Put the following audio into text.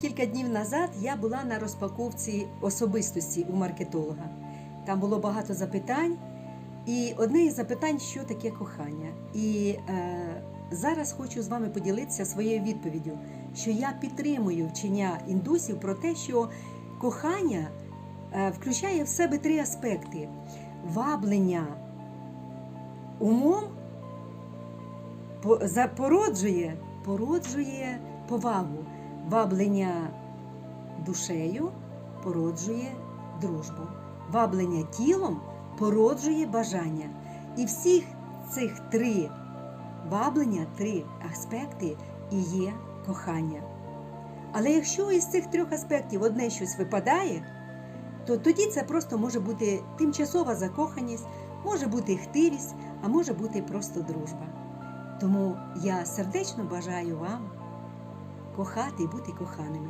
Кілька днів назад я була на розпаковці особистості у маркетолога. Там було багато запитань, і одне із запитань, що таке кохання. І е, зараз хочу з вами поділитися своєю відповіддю, що я підтримую вчення індусів про те, що кохання е, включає в себе три аспекти: ваблення умом по- породжує, породжує повагу, ваблення душею породжує дружбу, ваблення тілом породжує бажання. І всіх цих три ваблення, три аспекти і є кохання. Але якщо із цих трьох аспектів одне щось випадає, то тоді це просто може бути тимчасова закоханість, може бути хтивість, а може бути просто дружба. Тому я сердечно бажаю вам кохати і бути коханими.